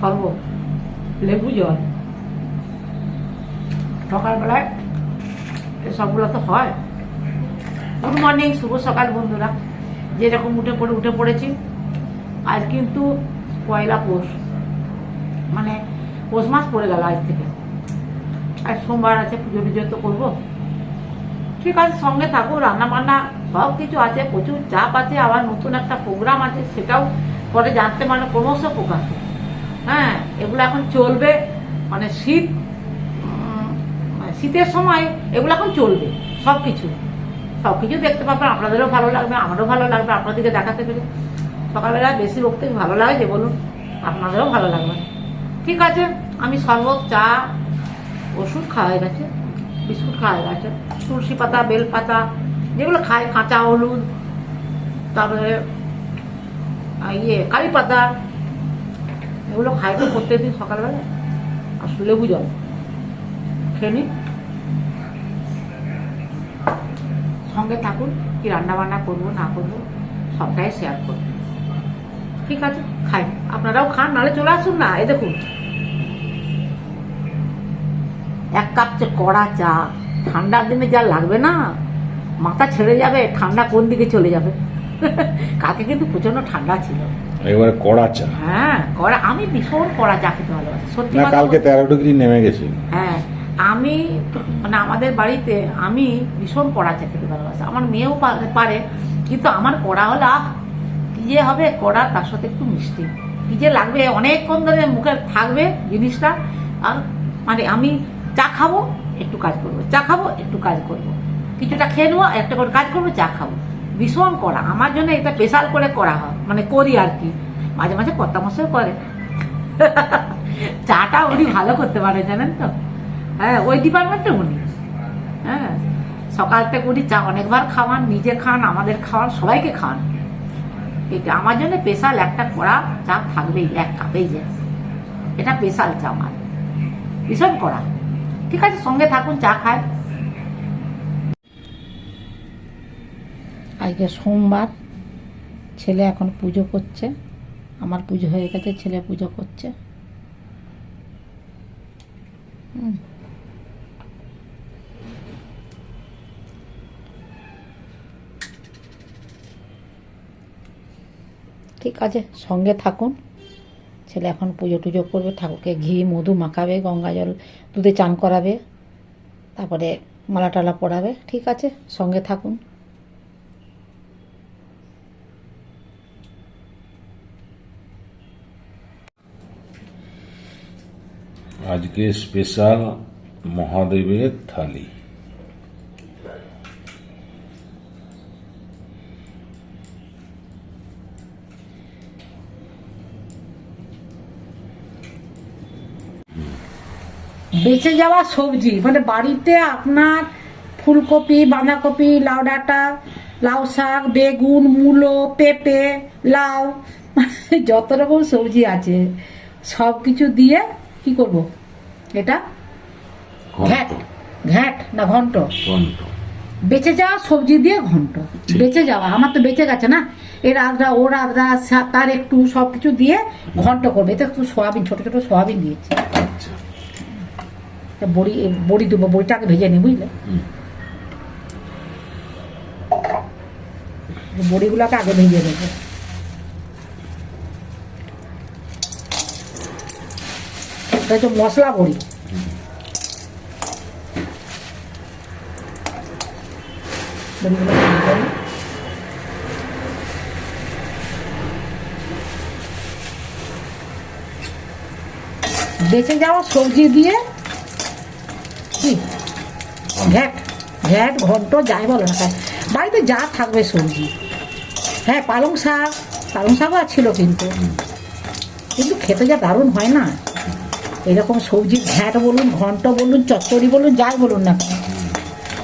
শরবত লেবু, জল। সকালবেলায় এসবগুলো তো হয়। গুড মর্নিং শুভ সকাল বন্ধুরা। যেরকম উঠে পড়ে, উঠে পড়েছি। আজ কিন্তু পয়লা পৌষ। মানে পৌষ মাস পড়ে গেল আজ থেকে। আর সোমবার আছে, পুজো টুজো তো করব। ঠিক আছে, সঙ্গে থাকো রান্না বান্না সব কিছু আছে, প্রচুর চাপ আছে, আবার নতুন একটা প্রোগ্রাম আছে, সেটাও পরে জানতে মানে ক্রমশ প্রকাশ হ্যাঁ এগুলো এখন চলবে মানে শীত মানে শীতের সময় এগুলো এখন চলবে, সব কিছু। সব কিছু দেখতে পাবেন আপনাদেরও ভালো লাগবে, আমারও ভালো লাগবে, আপনাদেরকে দেখাতে পেরে সকালবেলা বেশি লোক থেকে ভালো লাগে যে বলুন, আপনাদেরও ভালো লাগবে। ঠিক আছে, আমি শরবত, চা, ওষুধ খাওয়া গেছে, বিস্কুট খাওয়া গেছে, তুলসী পাতা, বেল পাতা, যেগুলো খায় কাঁচা হলুদ, তারপরে ইয়ে কারি পাতা এগুলো খাই তো প্রত্যেকদিন সকালবেলা আর লেবু জল খেয়ে নিন সঙ্গে থাকুন, কি রান্না বান্না করব, না করব, সবটাই শেয়ার করব। ঠিক আছে, খাই, আপনারাও খান, নাহলে চলে আসুন না, এই দেখুন। এক কাপ কড়া চা, ঠান্ডার দিনে যা লাগবে না, মাথা ছেড়ে যাবে, ঠান্ডা কোন দিকে চলে যাবে? কাকে কিন্তু প্রচণ্ড ঠান্ডা ছিল। এবারে কড়া চা। হ্যাঁ কড়া আমি ভীষণ কড়া চা খেতে ভালোবাসি সত্যি না কালকে তেরো ডিগ্রি নেমে গেছে। হ্যাঁ আমি মানে আমাদের বাড়িতে আমি ভীষণ কড়া চা খেতে ভালোবাসি। আমার মেয়েও পারে কিন্তু আমার কড়া হলো আহ কি যে হবে কড়া তার সাথে একটু মিষ্টি। কি যে লাগবে অনেকক্ষণ ধরে মুখে থাকবে জিনিসটা। আর মানে আমি চা খাব একটু কাজ করব। চা খাব একটু কাজ করব। কিছুটা খেয়ে নেব একটা করে কাজ করব চা খাব। ভীষণ করা আমার জন্য এটা স্পেশাল করে করা হয়। মানে করি আর কি। মাঝে মাঝে কর্তা মশাই করে। চাটা উনি ভালো করতে পারে, জানেন তো? হ্যাঁ ওই ডিপার্টমেন্টে উনি। হ্যাঁ সকাল থেকে উনি চা অনেকবার খাওয়ান, নিজে খান, আমাদের খাওয়ান, সবাইকে খান এটা আমার জন্য স্পেশাল একটা কড়া চা থাকবেই, এক কাপেই যে। এটা স্পেশাল চা আমার। ভীষণ কড়া। ঠিক আছে, সঙ্গে থাকুন, চা খায়। আজকে সোমবার, ছেলে এখন পুজো করছে। আমার পুজো হয়ে গেছে, ছেলে পুজো করছে। ঠিক আছে, সঙ্গে থাকুন। ছেলে এখন পুজো টুজো করবে, ঠাকুরকে ঘি, মধু মাখাবে, গঙ্গা জল দুধে চান করাবে, তারপরে মালা টালা পরাবে। ঠিক আছে, সঙ্গে থাকুন। আজকে স্পেশাল মহাদেবের থালি। বেঁচে যাওয়া সবজি মানে বাড়িতে আপনার ফুলকপি, বাঁধাকপি, লাউ ডাঁটা, লাউ শাক, বেগুন, মূলো, পেঁপে, লাউ মানে যত রকম সবজি আছে সব কিছু দিয়ে কি করব? এটা? ঘ্যাট। ঘ্যাট না ঘন্ট? ঘন্ট। বেঁচে যাওয়া সবজি দিয়ে ঘন্ট। বেঁচে যাওয়া। আমার তো বেঁচে গেছে না। এর আদ্রা ওর আদ্রা তার একটু সব কিছু দিয়ে ঘন্ট করবে। এতে একটু সোয়াবিন ছোট ছোট সোয়াবিন দিয়েছি। আচ্ছা। বড়ি বড়ি দেবো বড়িটাকে ভেজে নি বুঝলে। বড়িগুলোকে আগে ভেজে দেবো এটা হচ্ছে মশলা বড়ি। বেঁচে যাওয়া সবজি দিয়ে কি? ঘ্যাট ঘ্যাট, ঘন্ট, যাই বলো না বাড়িতে যা থাকবে সবজি। হ্যাঁ পালং শাক, পালং শাকও ছিল কিন্তু। কিন্তু খেতে যা দারুণ হয় না? এরকম সবজি ঘ্যাট বলুন, ঘন্ট বলুন, চচ্চড়ি বলুন, যাই বলুন না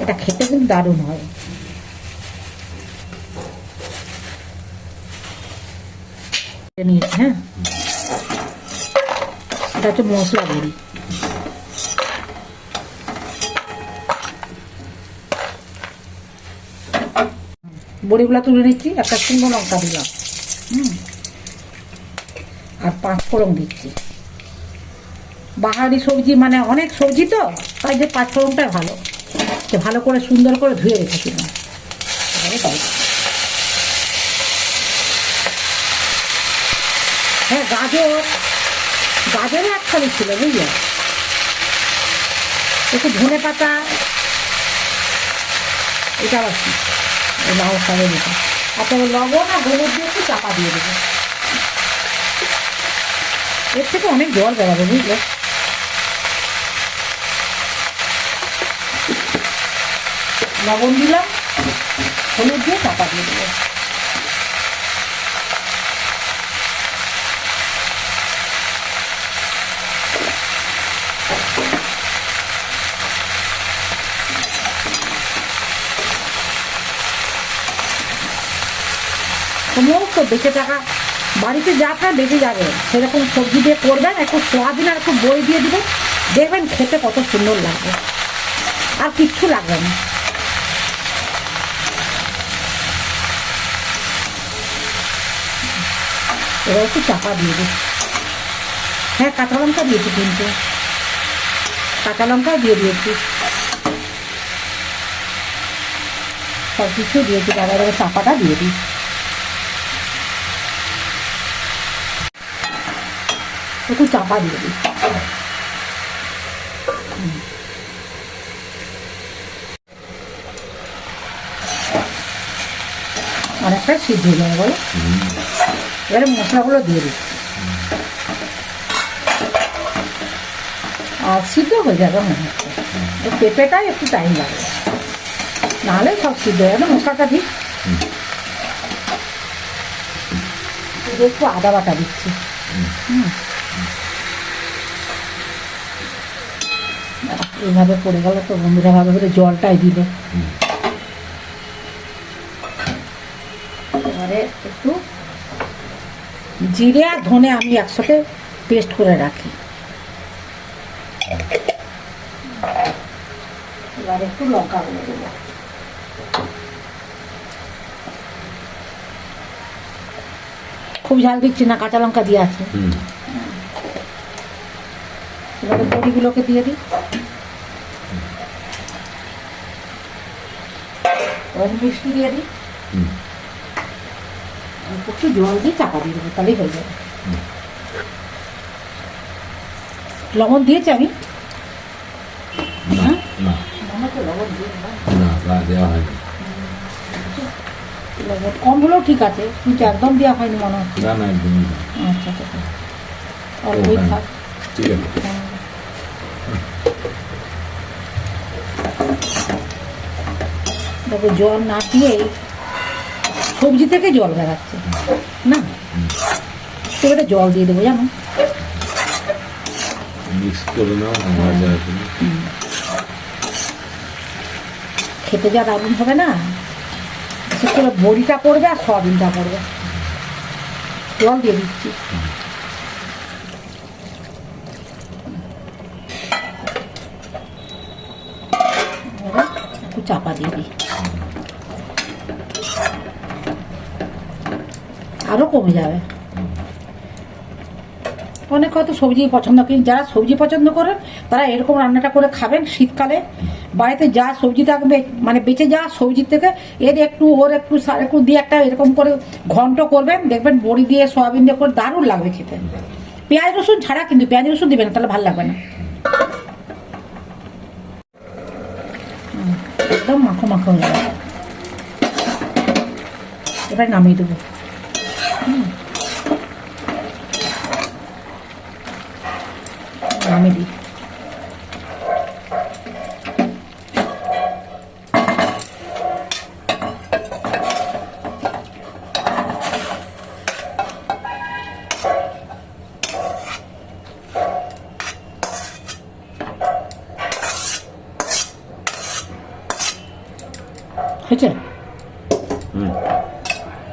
এটা খেতে কিন্তু দারুণ হয়। নিয়েছি হ্যাঁ? এটা হচ্ছে মশলা বড়ি। বড়িগুলো তুলে নিচ্ছি, একটা শুকনো লঙ্কা দিলাম আর পাঁচ ফোড়ন দিচ্ছি। বাহারি সবজি মানে অনেক সবজি তো, তাই যে পাঁচ ফোড়নটা ভালো। ভালো করে সুন্দর করে ধুয়ে রেখেছিলাম হ্যাঁ গাজর গাজরে এক ছিল, বুঝলে? একটু ধনে পাতা, এটা আবার কি? লাউ আর তবে লবণ আর হলুদ দিয়ে একটু চাপা দিয়ে দেবো। এর থেকে অনেক জল বেরাবে, বুঝলে? লবণ দিলাম, হলুদ দিয়ে চাপা দিয়ে দেবো। সমস্ত বেঁচে টাকা বাড়িতে যা খায় বেঁচে যাবে। সেরকম সবজি দিয়ে করবেন, একটু সোয়াবিন আর একটু বই দিয়ে দেবেন দেখবেন খেতে কত সুন্দর লাগবে। আর কিচ্ছু লাগবে না। এবার একটু চাপা দিয়ে দিই। হ্যাঁ কাঁচা লঙ্কা দিয়েছি কিন্তু। কাঁচা লঙ্কাও দিয়ে দিয়েছি। সব কিছু দিয়েছি তারপরে এবার চাপাটা দিয়ে দিই। একটু চাপা দিয়ে দিই। হুম। অনেকটা সিদ্ধ হয়ে যাবে এবারে মশলাগুলো দিয়ে দিই। আর সিদ্ধ হয়ে যাবে মনে হচ্ছে। পেঁপেটাই একটু টাইম লাগবে নাহলে সব সিদ্ধ হয়ে যাবে মশলাটা দিই। একটু আদা বাটা দিচ্ছি। হুম। এইভাবে পড়ে গেল তো বন্ধুরা ভাবে করে জলটাই দিল এবারে একটু জিরে আর ধনে আমি একসাথে পেস্ট করে রাখি। এবার একটু লঙ্কা গুঁড়ো দেবো। খুব ঝাল দিচ্ছি না কাঁচা লঙ্কা দিয়ে আছে। এবারে বড়িগুলোকে দিয়ে দিই। মিষ্টি দিয়ে দিই। হুম। অল্প একটু জল দিয়ে চাপা দিয়ে দেবো তাহলেই হয়ে যাবে। লবণ দিয়েছি আমি। লবণ দিয়ে কম হলেও ঠিক আছে কিন্তু একদম দেওয়া হয়নি মনে হচ্ছে না না একদমই না। আচ্ছা আচ্ছা আচ্ছা। অল্পই হ্যাঁ। থাক। ঠিক আছে। দেখো জল না দিয়েই সবজি থেকে জল বেরাচ্ছে। না। এবারে জল দিয়ে দেবো জানো? মিক্স করে নাও আমার যা আছে না। খেতে যা দারুণ হবে না? করে বড়িটা করবে আর সয়াবিনটা করবে জল দিয়ে দিচ্ছি। একটু চাপা দিয়ে দিই। আরও কমে যাবে। অনেক হয়তো সবজি পছন্দ করেন যারা সবজি পছন্দ করেন, তারা এরকম রান্নাটা করে খাবেন শীতকালে। বাড়িতে যা সবজি থাকবে মানে বেঁচে যাওয়া সবজির থেকে, এর একটু, ওর একটু, সার একটু দিয়ে একটা এরকম করে ঘন্ট করবেন, দেখবেন বড়ি দিয়ে, সয়াবিন দিয়ে করে দারুণ লাগবে খেতে। পেঁয়াজ রসুন ছাড়া কিন্তু পেঁয়াজ রসুন দিবেন তাহলে ভালো লাগবে না। একদম মাখো মাখো হয়ে যাবে। এবার নামিয়ে দেবো। হুম। নামিয়ে দিই হয়েছে হুম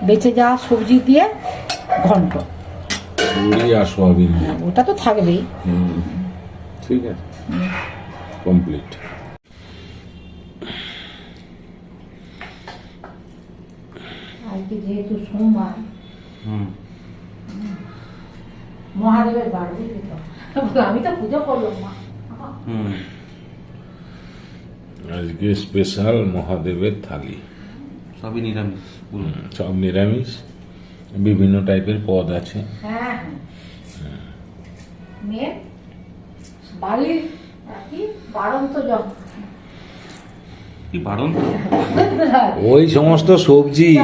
বেঁচে যাওয়া সবজি দিয়ে ঘন্ট। আর সোয়াবিন দিয়ে। ওটা তো থাকবেই। হুম ঠিক আছে। কমপ্লিট। আজকে যেহেতু সোমবার হুম। মহাদেবের বার বুঝলি তো আমি তো পুজো করলাম মা। হুম। আজকে স্পেশাল মহাদেবের থালি। সবই নিরামিষ। সব নিরামিষ বিভিন্ন টাইপের পদ আছে। হ্যাঁ হ্যাঁ। মেয়ে কি বাড়ন্ত? তো? ওই সমস্ত সবজি।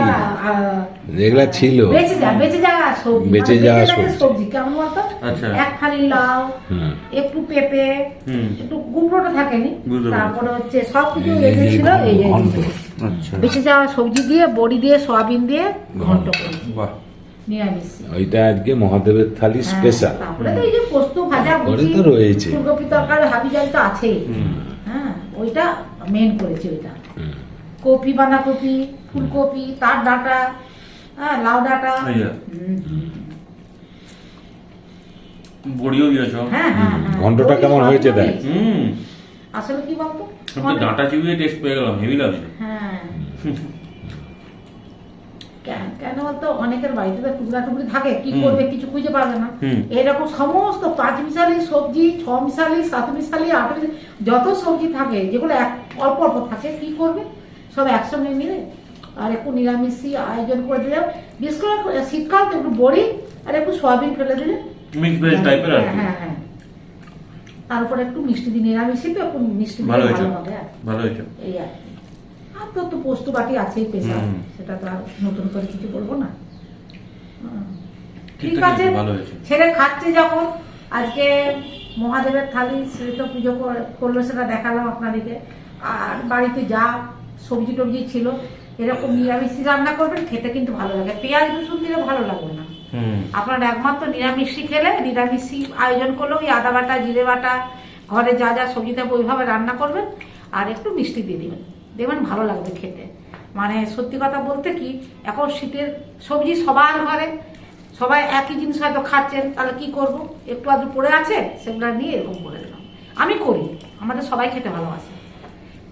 যেগুলা ছিল। বেঁচে যা বেঁচে যা সবজি। বেঁচে মানে যাওয়া সবজি। কেমন বলতো? আচ্ছা। এক ফালি লাউ হুম। একটু পেঁপে হুম। একটু কুমড়োটা থাকেনি। তারপরে হচ্ছে সব কিছু এই যে। আচ্ছা যাওয়া সবজি দিয়ে বড়ি দিয়ে সয়াবিন দিয়ে ঘন্ট করেছি বাহ নিরামিষ ওইটা আজকে মহাদেবের থালি হ্যাঁ, স্পেশাল তারপরে তো এই যে পোস্ত ভাজা ভুজি তো রয়েছে। ফুলকপি তরকারি হাবি জাল তো আছেই হ্যাঁ ওইটা মেন করেছি ওইটা কপি বাঁধাকপি ফুলকপি তার ডাঁটা হ্যাঁ লাউ ডাঁটা। বড়িও দিয়েছ হ্যাঁ হ্যাঁ হ্যাঁ। ঘন্টটা কেমন হয়েছে দেখ? দিয়েছি। হুম আসলে কি বলতো? ডাঁটা চিবিয়ে টেস্ট পেয়ে গেলাম হেভি লাগছে। হ্যাঁ। কেন- বলতো? অনেকের বাড়িতে তো টুকরা টুকরি থাকে কি করবে কিছু খুঁজে পাবে না। এরকম সমস্ত পাঁচ মিশালি সবজি ছ মিশালি সাত মিশালি আট যত সবজি থাকে যেগুলো এক অল্প অল্প থাকে কি করবে? সব একসঙ্গে মিলে আর একটু নিরামিষই আয়োজন করে দিলাম। বিশেষ করে শীতকাল তো একটু বড়ি আর একটু সয়াবিন ফেলে দিলে মিক্স ভেজ টাইপের আর কি। হ্যাঁ। হ্যাঁ তারপরে একটু মিষ্টি দিন নিরামিষই তো একটু মিষ্টি দিলে ভালো হবে ভালো হয়েছে। এই আর কি। আর তো তো পোস্ত বাটি আছেই পেশা সেটা তো আর নতুন করে কিছু বলব না। ঠিক আছে ছেলে খাচ্ছে যখন আজকে মহাদেবের থালি সে তো পুজো কর- করল সেটা দেখালাম আপনাদেরকে। আর বাড়িতে যা সবজি টবজি ছিল এরকম নিরামিষ রান্না করবেন খেতে কিন্তু ভালো লাগে। পেঁয়াজ রসুন দিলে ভালো লাগবে না। আপনার একমাত্র নিরামিষই খেলে, নিরামিষই আয়োজন করলে ওই আদা বাটা, জিরে বাটা, ঘরে যা যা সবজি থাকবে ওইভাবে রান্না করবেন আর একটু মিষ্টি দিয়ে দিবেন। দেখবেন ভালো লাগবে খেতে। মানে সত্যি কথা বলতে কি, এখন শীতের সবজি সবার ঘরে, সবাই একই জিনিস হয়তো খাচ্ছেন, তাহলে কি করব? একটু আধটু পড়ে আছে, সেগুলো নিয়ে এরকম করে দিলাম। আমি করি, আমাদের সবাই খেতে ভালোবাসে।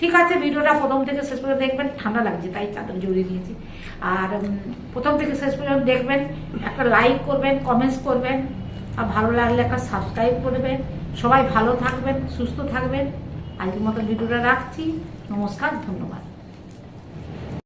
ঠিক আছে, ভিডিওটা প্রথম থেকে শেষ পর্যন্ত দেখবেন, ঠান্ডা লাগছে, তাই চাদর জড়িয়ে নিয়েছি। আর প্রথম থেকে শেষ পর্যন্ত দেখবেন, একটা লাইক করবেন কমেন্টস করবেন, আর ভালো লাগলে একটা সাবস্ক্রাইব করবেন সবাই ভালো থাকবেন, সুস্থ থাকবেন। আজকের মতো ভিডিওটা রাখছি। নমস্কার, ধন্যবাদ।